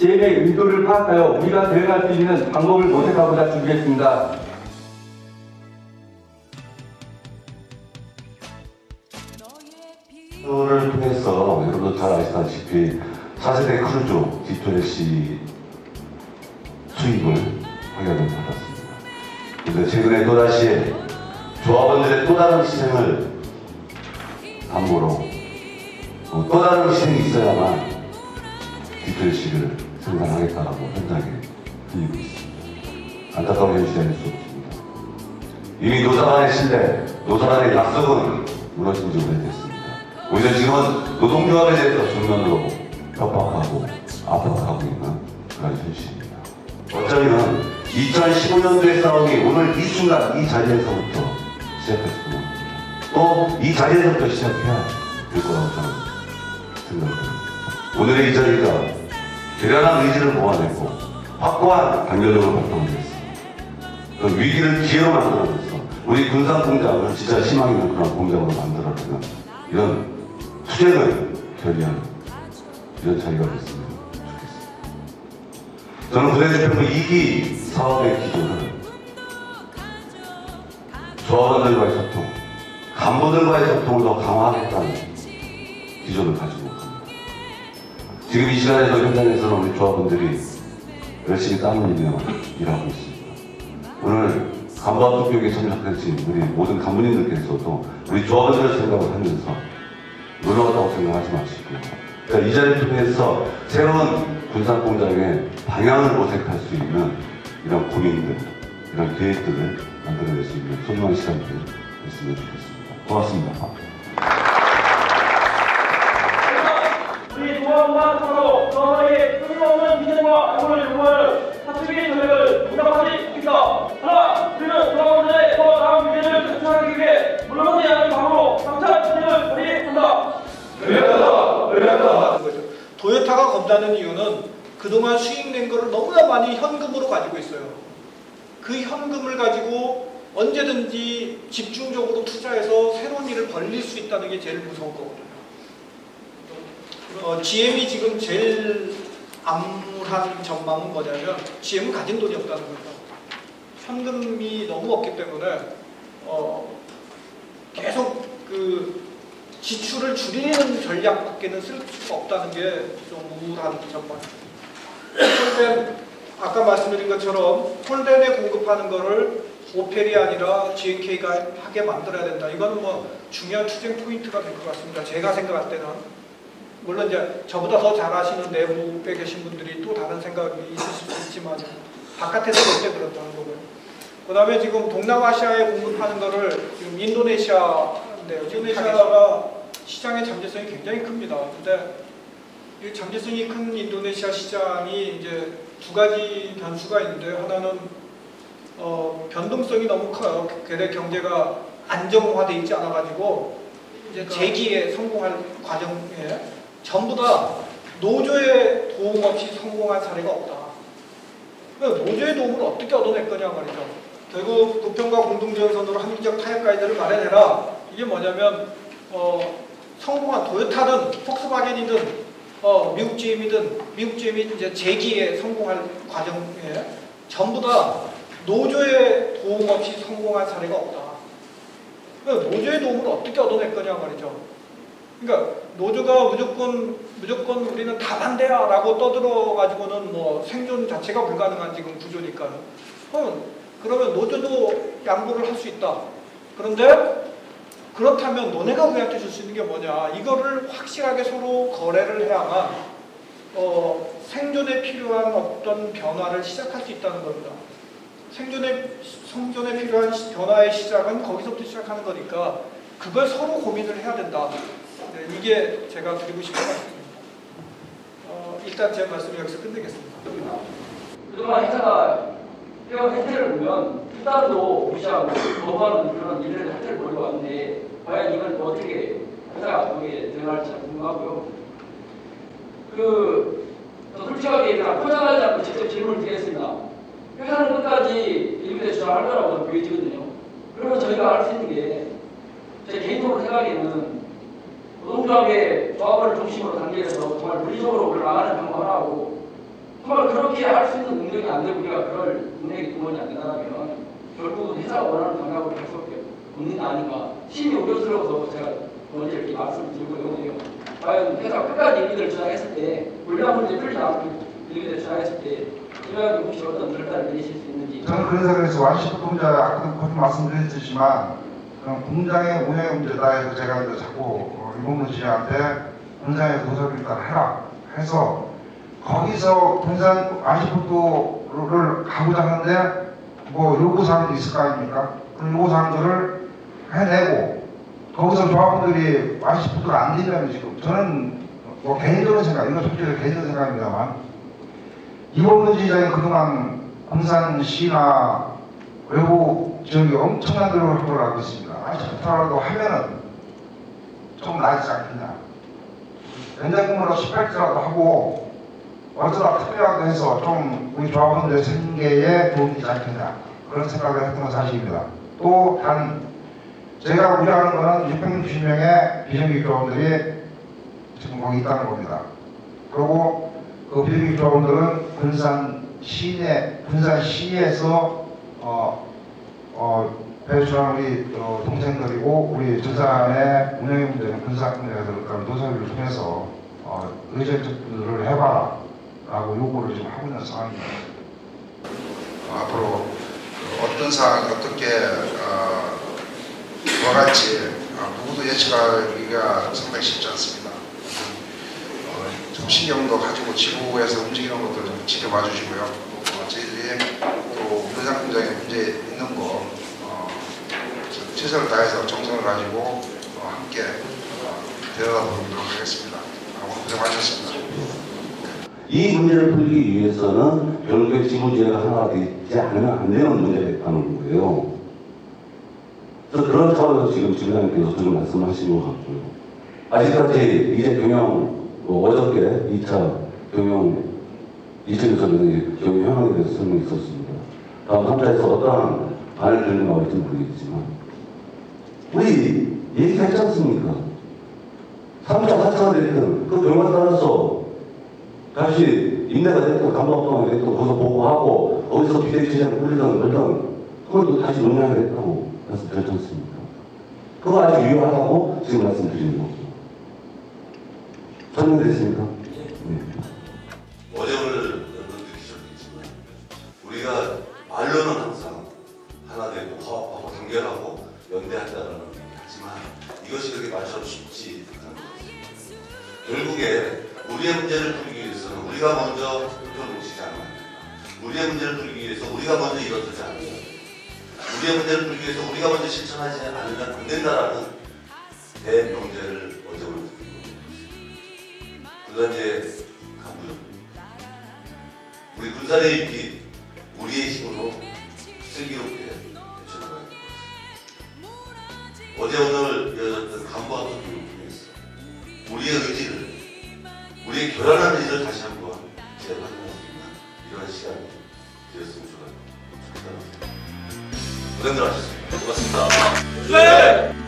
GM의 의도를 파악하여 우리가 대응할 수 있는 방법을 모색하고자 준비했습니다. 를 통해서 여러분도 잘 아시다시피 4세대 크루즈 D2LC 수입을 확연히 받았습니다. 그런데 최근에 또다시 조합원들의 또 다른 희생을 담보로 어, 또 다른 희생이 있어야만 D2LC를 생산하겠다라고 현장에 들리고 있습니다. 안타까운 현실이 아닐 수 없습니다. 이미 노사 간의 신뢰, 노사 간의 약속은 무너진 지 오래됐습니다. 오히려 지금은 노동조합에 대해서 정면으로 협박하고 압박하고 있는 그런 현실입니다. 어쩌면 2015년도의 싸움이 오늘 이 순간 이 자리에서부터 시작했으면 합니다. 또 이 자리에서부터 시작해야 될 거라고 저는 생각합니다. 오늘의 이 자리가 대단한 의지를 모아내고 확고한 단결력을 발동했습니다. 그 위기를 기회로 만들어내서 우리 군산 공장을 진짜 희망 있는 그런 공장으로 만들어내는 이런 투쟁을 결의하는 이런 자리가 됐으면 좋겠습니다. 저는 부대대표로 2기 사업의 기조를 조합원들과의 소통, 간부들과의 소통을 더 강화하겠다는 기조를 가지고. 지금 이 시간에도 현장에서는 우리 조합원들이 열심히 땀 흘리며 일하고 있습니다. 오늘 간부와 투표에 참석하신 우리 모든 간부님들께서도 우리 조합원들을 생각을 하면서 놀러갔다고 생각하지 마시고 자, 이 자리를 통해서 새로운 군산 공장의 방향을 모색할 수 있는 이런 고민들, 이런 계획들을 만들어낼 수 있는 소중한 시간이 됐으면 좋겠습니다. 고맙습니다. 겁나는 이유는 그동안 수익낸 거를 너무나 많이 현금으로 가지고 있어요. 그 현금을 가지고 언제든지 집중적으로 투자해서 새로운 일을 벌릴 수 있다는 게 제일 무서운 거거든요. 어, GM이 지금 제일 암울한 전망은 뭐냐면 GM은 가진 돈이 없다는 거예요. 현금이 너무 없기 때문에 어, 계속 그 지출을 줄이는 전략밖에는 쓸 수가 없다는 게 좀 우울한 전망입니다. 폴덴 아까 말씀드린 것처럼 폴덴에 공급하는 거를 오펠이 아니라 GNK가 하게 만들어야 된다. 이거는 뭐 중요한 투쟁 포인트가 될 것 같습니다. 제가 생각할 때는 물론 이제 저보다 더잘 아시는 내부에 계신 분들이 또 다른 생각이 있으실 수 있지만 바깥에서 볼 때 그렇다는 거고요. 그 다음에 지금 동남아시아에 공급하는 거를 지금 인도네시아 인데요. 인도네시아가 시장의 잠재성이 굉장히 큽니다. 근데 이 잠재성이 큰 인도네시아 시장이 이제 두 가지 변수가 있는데 하나는 어, 변동성이 너무 커요. 걔네 경제가 안정화돼 있지 않아가지고 이제 재기에 성공할 과정에 전부 다 노조의 도움 없이 성공한 사례가 없다. 그 노조의 도움을 어떻게 얻어낼 거냐 말이죠. 결국 부평과 공동지원선으로 합리적 타협 가이드를 마련해라. 이게 뭐냐면 어, 성공한 도요타든 폭스바겐이든 어, 미국 GM이든 미국 GM이 이제 재기에 성공할 과정에 전부 다 노조의 도움 없이 성공한 사례가 없다. 그 노조의 도움을 어떻게 얻어낼 거냐 말이죠. 그러니까 노조가 무조건 무조건 우리는 다 반대야라고 떠들어 가지고는 뭐 생존 자체가 불가능한 지금 구조니까요. 그러면 노조도 양보를 할 수 있다. 그런데 그렇다면 너네가 우리한테 줄 수 있는 게 뭐냐? 이거를 확실하게 서로 거래를 해야만 어, 생존에 필요한 어떤 변화를 시작할 수 있다는 겁니다. 생존에 생존에 필요한 시- 변화의 시작은 거기서부터 시작하는 거니까 그걸 서로 고민을 해야 된다. 네, 이게 제가 드리고 싶은 말씀입니다. 어, 일단 제 말씀 여기서 끝내겠습니다. 그동안 행사가 해온 행태를 보면 투자도 무시하고 거부하는 그런 일을 행태를 보이고 왔는데 과연 이걸 어떻게 행사가 거기에 대응할지 궁금하고요. 그또 솔직하게 얘기하면 포장하지 않고 직접 질문을 드리겠습니다. 회사는 끝까지 일부대 주장할 거라고 보여지거든요. 그러면 저희가 할 수 있는 게 제 개인적으로 생각에는 노동조합의 조합원을 중심으로 단계에서 정말 물리적으로 그걸 나가는 방법을 하고 정말 그렇게 할 수 있는 능력이 안 되고 우리가 그럴 능력이 동원이 안 된다면 결국은 회사가 원하는 방향으로 갈 수밖에 없는 게 아닌가 심히 우려스러워서 제가 먼저 이렇게 말씀을 드리고 있는데요. 과연 회사가 끝까지 일기를 주장했을 때 물량 문제 풀리지 않고 일기를 주장했을 때 이러한 혹시 어떤 결단을 내리실 수 있는지. 저는 그런 생각에서 완시부터 문제 아까도 말씀드렸지만 그런 공장의 운영의 문제다 해서 제가 이제 자꾸 어, 이봉근 지한테 공장의 도서를 일단 해라 해서 거기서 군산 완시부터를 가고자 하는데 뭐 요구사항도 있을 거 아닙니까? 그 요구사항들을 해내고 거기서 조합원들이 완시부터가 안 되면 지금 저는 뭐 개인적인 생각 이건 솔직히 개인적인 생각입니다만 이범근 지장이 그동안 군산시나 외부 지역에 엄청난 노력을 한 걸로 알고 있습니다. 아직부터라도 하면은 좀 나아지지 않겠냐. 연장근무로 18주라도 하고 어쩌다 특별하게 해서 좀 우리 조합원들의 생계에 도움이 되지 않겠냐. 그런 생각을 했던 건 사실입니다. 또 단 제가 우려하는 거는 660명의 비정규 조합원들이 지금 거기 있다는 겁니다. 그리고 그 비정규 조합원들은 군산 시내, 군산 시에서 어, 어, 배출한 우리 어, 동생들이고 우리 전산의 군산군에서 그런 노사위를 통해서 어, 의전적들을 해봐라 고 요구를 지금 하고 있는 상황입니다. 앞으로 그 어떤 사항이 어떻게 어, 돌아갈지 어, 누구도 예측하기가 상당히 쉽지 않습니다. 어, 좀 신경도 가지고 지구에서 움직이는 것들 좀 지켜봐 주시고요. 어, 저희들이 또 문장 공장에 문제 있는 거 어, 좀 최선을 다해서 정성을 가지고 어, 함께 어, 되돌아보도록 하겠습니다. 아, 오늘 고생 많으셨습니다. 이 문제를 풀기 위해서는 결국에 지구제가 하나가 되지 않으면 안 되는 문제가 있다는 거예요. 그래서 그런 차원에서 지금 지부장님께서 지금 말씀하신 것 같고요. 아직까지 이제 경영, 뭐 어저께 2차 경영, 2차 교섭에서 경영 현황에 대해서 설명이 있었습니다. 다음 3차에서 어떠한 반을 들는 가 올지 모르겠지만, 우리 얘기했지 않습니까? 3차, 4차가 됐든 그 결과에 따라서 다시 인내가 됐든 감독동이 됐든 거기서 보고하고 거기서 비대위원장 풀리든 말든 그걸 다시 논의하겠다고 않습니까? 그거 아주 유효하다고 지금 말씀드리는 거고 설명됐습니까? 네. 어려움을 느끼셨겠지만 우리가 말로는 항상 하나 되고 화합하고 단결하고 연대한다는 얘기하지만 이것이 그렇게 말처럼 쉽지 않은 것입니다. 결국에 우리의 문제를 우리가 먼저 표를 놓치지 된다. 우리의 문제를 풀기 위해서 우리가 먼저 안 된다. 우리의 문제를 풀기 위해서 우리가 먼저 실천하지 않으면 안 된다라는 대명제를 어제 오늘 드리고 있는 것입니다. 군산제 간부죠. 우리 군산의 입기 이런 시간이 되었으면 생각입니다. 고생들 하셨습니다. 고맙습니다. 네!